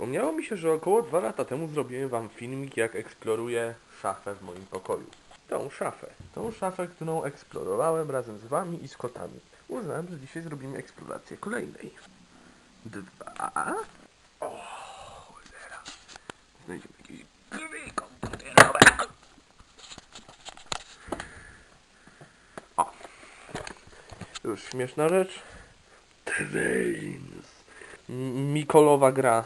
Wspomniało mi się, że około dwa lata temu zrobiłem wam filmik, jak eksploruję szafę w moim pokoju. Tą szafę. Tą szafę, którą eksplorowałem razem z wami i z kotami. Uznałem, że dzisiaj zrobimy eksplorację kolejnej. Dwa. O, cholera. Znajdziemy jakieś gry komputerowe. O. Już śmieszna rzecz. Trains. Mikolowa gra.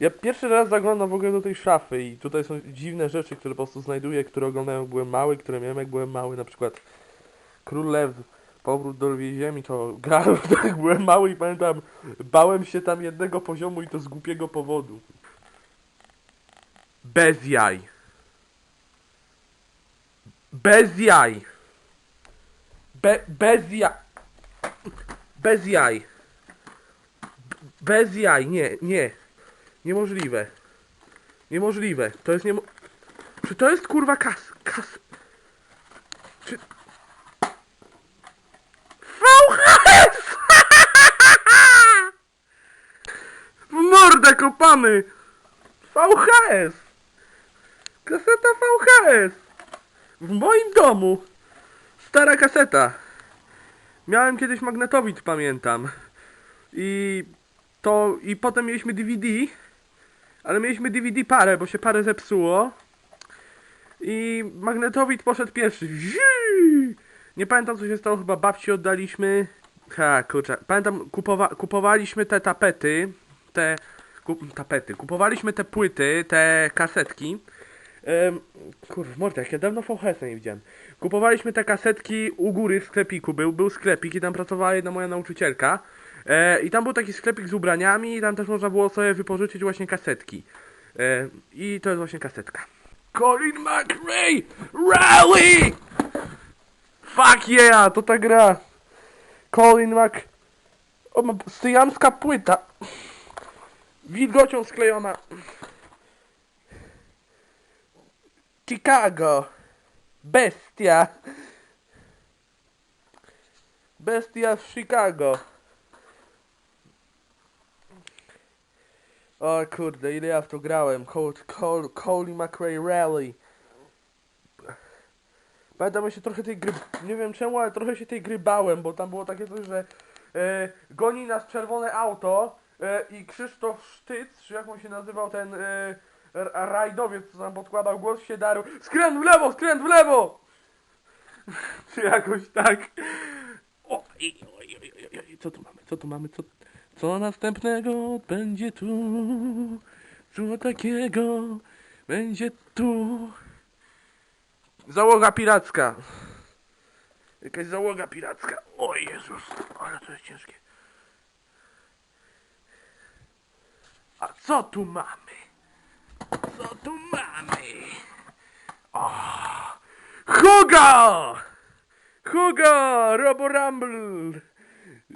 Ja pierwszy raz zaglądam w ogóle do tej szafy i tutaj są dziwne rzeczy, które po prostu znajduję, które oglądałem jak byłem mały, które miałem jak byłem mały, na przykład Król Lew, Powrót do Lwiej Ziemi, to grałem tak byłem mały i pamiętam, bałem się tam jednego poziomu i to z głupiego powodu. Bez jaj. Bez jaj. Be, bez jaj. Bez jaj. Bez jaj, nie, nie. Niemożliwe. Niemożliwe. To jest niemo... Czy to jest kurwa kas... kas... Czy... VHS! W mordę kopany! VHS! Kaseta VHS! W moim domu! Stara kaseta. Miałem kiedyś magnetowid, pamiętam. I to i potem mieliśmy DVD, ale mieliśmy DVD parę, bo się parę zepsuło. I magnetowid poszedł pierwszy. Nie pamiętam co się stało, chyba babci oddaliśmy. Ha, kurczę. Pamiętam, kupowa kupowaliśmy te tapety, te tapety, kupowaliśmy te płyty, te kasetki. Kurwa, mordę, jak ja dawno VHS nie widziałem. Kupowaliśmy te kasetki u góry w sklepiku, był, był sklepik i tam pracowała jedna moja nauczycielka. E, I tam był taki sklepik z ubraniami i tam też można było sobie wypożyczyć właśnie kasetki. E, I to jest właśnie kasetka. Colin McRae Rally! Fuck yeah, to ta gra. Colin Mc... O, syjamska płyta. Wilgocią sklejona. Chicago. Bestia. Bestia z Chicago. O kurde, ile ja w to grałem. Col, Col, Colin McRae Rally. Pamiętam się trochę tej gry, nie wiem czemu, ale trochę się tej gry bałem, bo tam było takie coś, że e, goni nas czerwone auto e, i Krzysztof Sztyc, czy jak on się nazywał ten e, rajdowiec, co tam podkładał głos, się darł. Skręt w lewo, skręt w lewo! czy jakoś tak. O, i, oj, oj, oj, oj, co tu mamy, co tu mamy, co, co następnego będzie tu? Co takiego będzie tu? Załoga piracka. Jakaś załoga piracka. O Jezus, ale to jest ciężkie. A co tu mamy? Co tu mamy? O! Hugo! Hugo! Robo Rumble!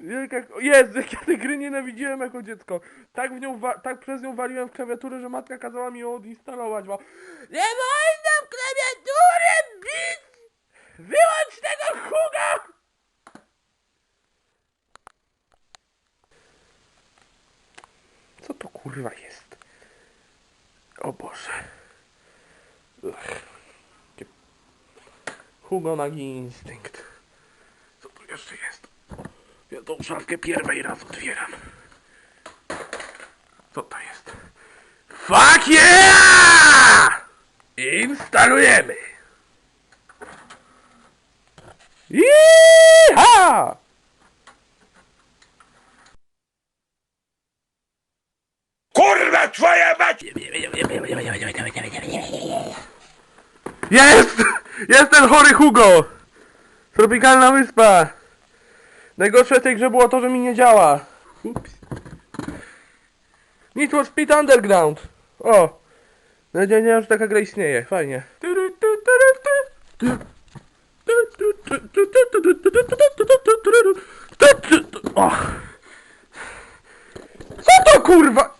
Jak, jak, Jezu, jak ja tej gry nienawidziłem jako dziecko. Tak w nią, tak przez nią waliłem w klawiaturę, że matka kazała mi ją odinstalować, bo nie wolno w klawiaturę bić! Wyłącz tego Hugo! Co to kurwa jest? O Boże. Ugh. Hugo nagi instynkt. Co tu jeszcze jest? Ja tą szafkę pierwej raz otwieram. Co to jest? Fuck yeah! Instalujemy! Iha! Kurwa twoja mać! Jest! Jest ten chory Hugo! Tropikalna wyspa! Najgorsze w tej grze było to, że mi nie działa. Ups. Need for Speed Underground. O! No nie, nie, że taka gra istnieje. Fajnie. Co to kurwa?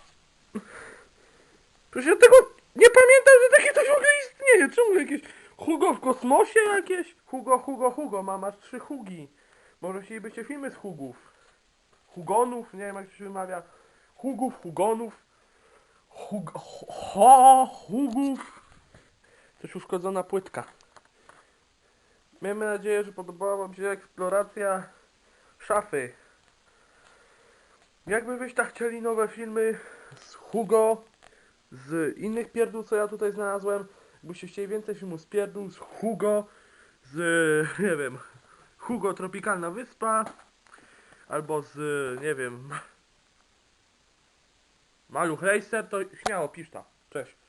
Przecież ja tego nie pamiętam, że takie coś w ogóle istnieje. Czemu jakieś Hugo w kosmosie jakieś? Hugo, Hugo, Hugo, mama trzy Hugi. Może chcielibyście filmy z Hugów. Hugonów, nie wiem jak to się wymawia. Hugów, Hugonów. Hug... Ho, Hugów. Też uszkodzona płytka. Miejmy nadzieję, że podobała Wam się eksploracja szafy. Jakby byście chcieli nowe filmy z Hugo, z innych pierdół, co ja tutaj znalazłem, jakbyście chcieli więcej filmów z pierdół, z Hugo, z, nie wiem, Hugo Tropikalna Wyspa, albo z, nie wiem, Maluch Racer, to śmiało pisz tam. Cześć.